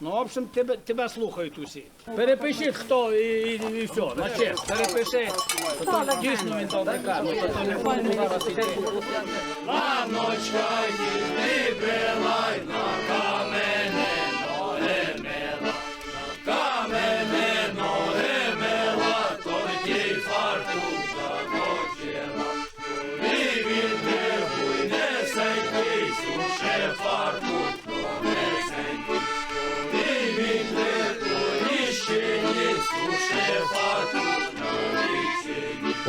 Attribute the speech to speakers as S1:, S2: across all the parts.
S1: Ну, в общем, тебе, тебе слухають усі. Перепиши, хто і, і, і все, на честь. Перепиши. То то дійсно він добре каже. То то не будемо зараз іти.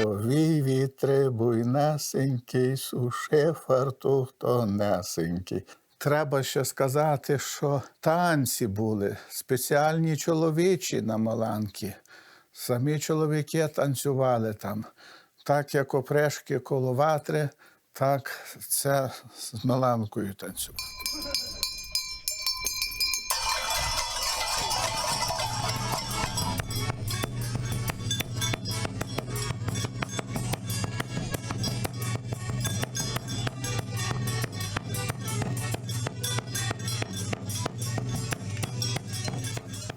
S2: Повій вітри буйнесенький, суши фартух тонесенький. Треба ще сказати, що танці були спеціальні чоловічі на Маланки. Самі чоловіки танцювали там. Так як опрешки коло ватри, так це з Маланкою танцювали.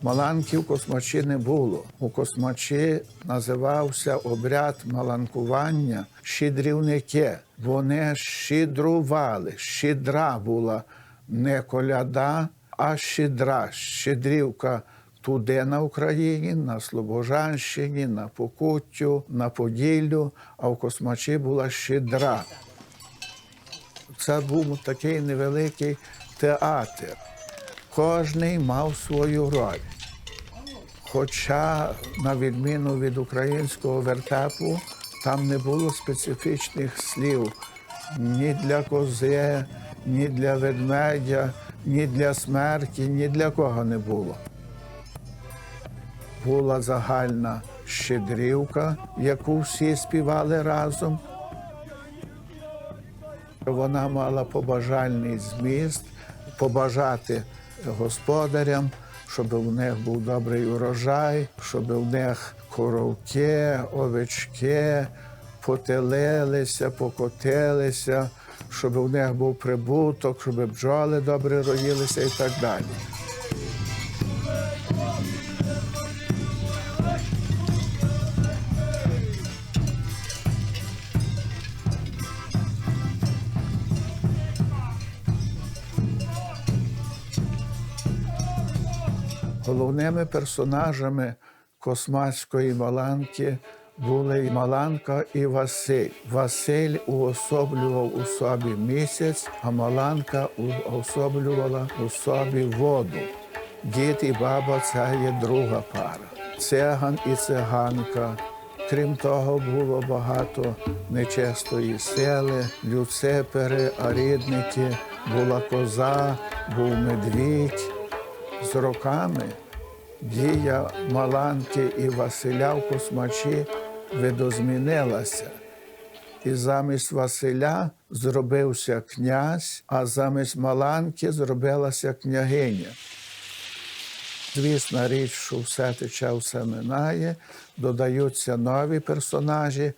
S2: Маланків космачі не було. У космачі називався обряд маланкування щедрівники. Вони щедрували. Щедра була не коляда, а щедра. Щедрівка туди на Україні, на Слобожанщині, на Покуттю, на Поділлю, а в космачі була щедра. Це був такий невеликий театр. Кожний мав свою роль. Хоча, на відміну від українського вертепу, там не було специфічних слів ні для кози, ні для ведмедя, ні для смерті, ні для кого не було. Була загальна щедрівка, яку всі співали разом. Вона мала побажальний зміст побажати господарям, щоб у них був добрий урожай, щоб у них коровки, овечки потелилися, покотилися, щоб у них був прибуток, щоб бджоли добре роїлися і так далі. Головними персонажами космацької Маланки були і Маланка і Василь. Василь уособлював у собі місяць, а Маланка уособлювала у собі воду. Дід і баба це є друга пара. Циган і циганка. Крім того, було багато нечистої сили, люципери, арідники, була коза, був медвідь. З роками дія Маланки і Василя в космачі видозмінилася. І замість Василя зробився князь, а замість Маланки зробилася княгиня. Звісна річ, що все тече, все минає, додаються нові персонажі.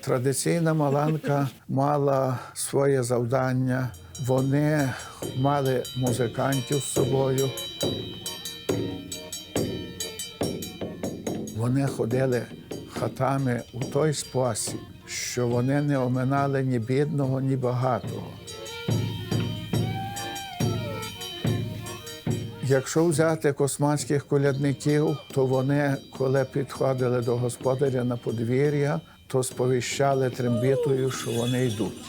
S2: Традиційна Маланка мала своє завдання. Вони мали музикантів з собою. Вони ходили хатами у той спосіб, що вони не оминали ні бідного, ні багатого. Якщо взяти космацьких колядників, то вони, коли підходили до господаря на подвір'я, то сповіщали трембітою, що вони йдуть.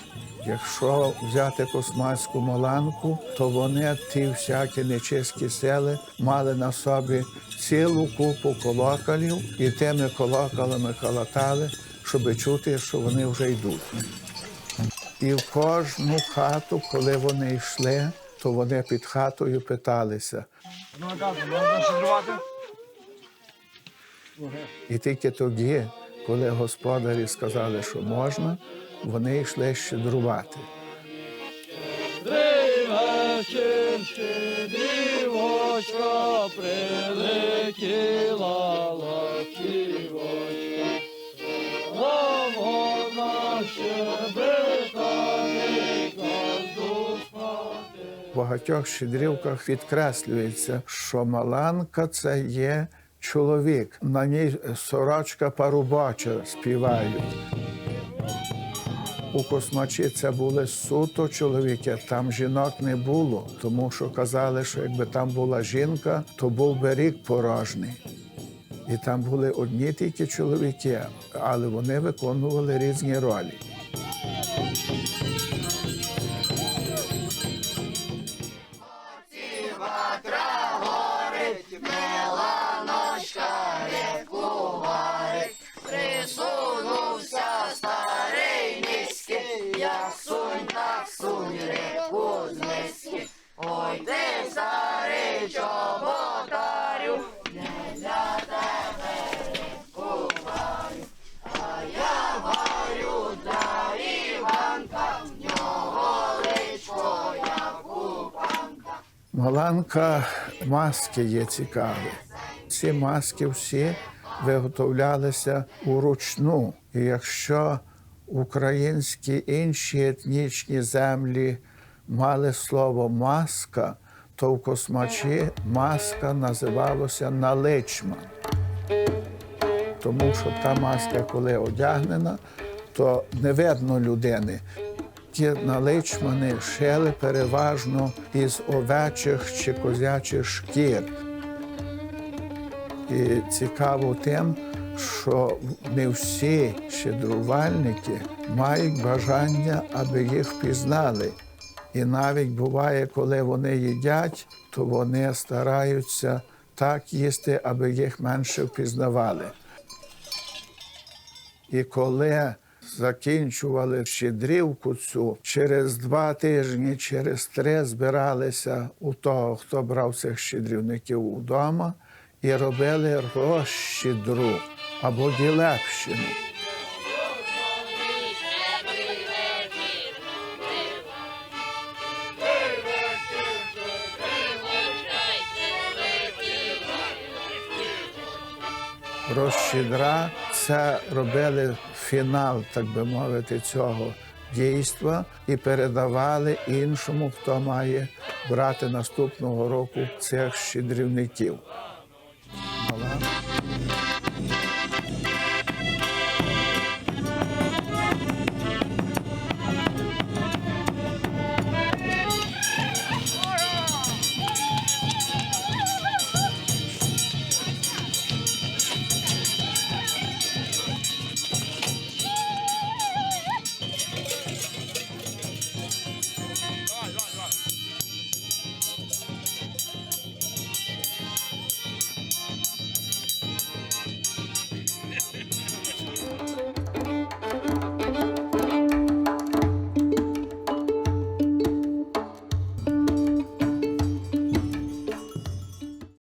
S2: Якщо взяти космацьку маланку, то вони ті всякі нечисті сили мали на собі цілу купу колоколів і тими колоколами колотали, щоб чути, що вони вже йдуть. І в кожну хату, коли вони йшли, то вони під хатою питалися. І тільки тоді, коли господарі сказали, що можна, вони йшли щедрувати.
S3: Тривай!
S1: прилетіла ластівочка. А вона щебетає,
S2: багатьох щедрівках підкреслюється, що Маланка це є чоловік. На ній сорочка парубоча співають. У космачі це були суто чоловіки, там жінок не було, тому що казали, що якби там була жінка, то був би рік порожній. І там були одні тільки чоловіки, але вони виконували різні ролі. Маланка маски є цікаві. Ці маски всі виготовлялися уручну. І якщо українські інші етнічні землі мали слово маска, то в космачі маска називалася наличман. Тому що та маска, коли одягнена, то не видно людини. Ті наличмани шили переважно із овечих чи козячих шкір. І цікаво тим, що не всі щедрувальники мають бажання, аби їх впізнали. І навіть буває, коли вони їдять, то вони стараються так їсти, аби їх менше впізнавали. І коли закінчували щедрівку цю, через два тижні, через три збиралися у того, хто брав цих щедрівників удома, і робили розщедру або ділепщину. Розщедра це робили фінал, так би мовити, цього дійства і передавали іншому, хто має брати наступного року цих щедрівників.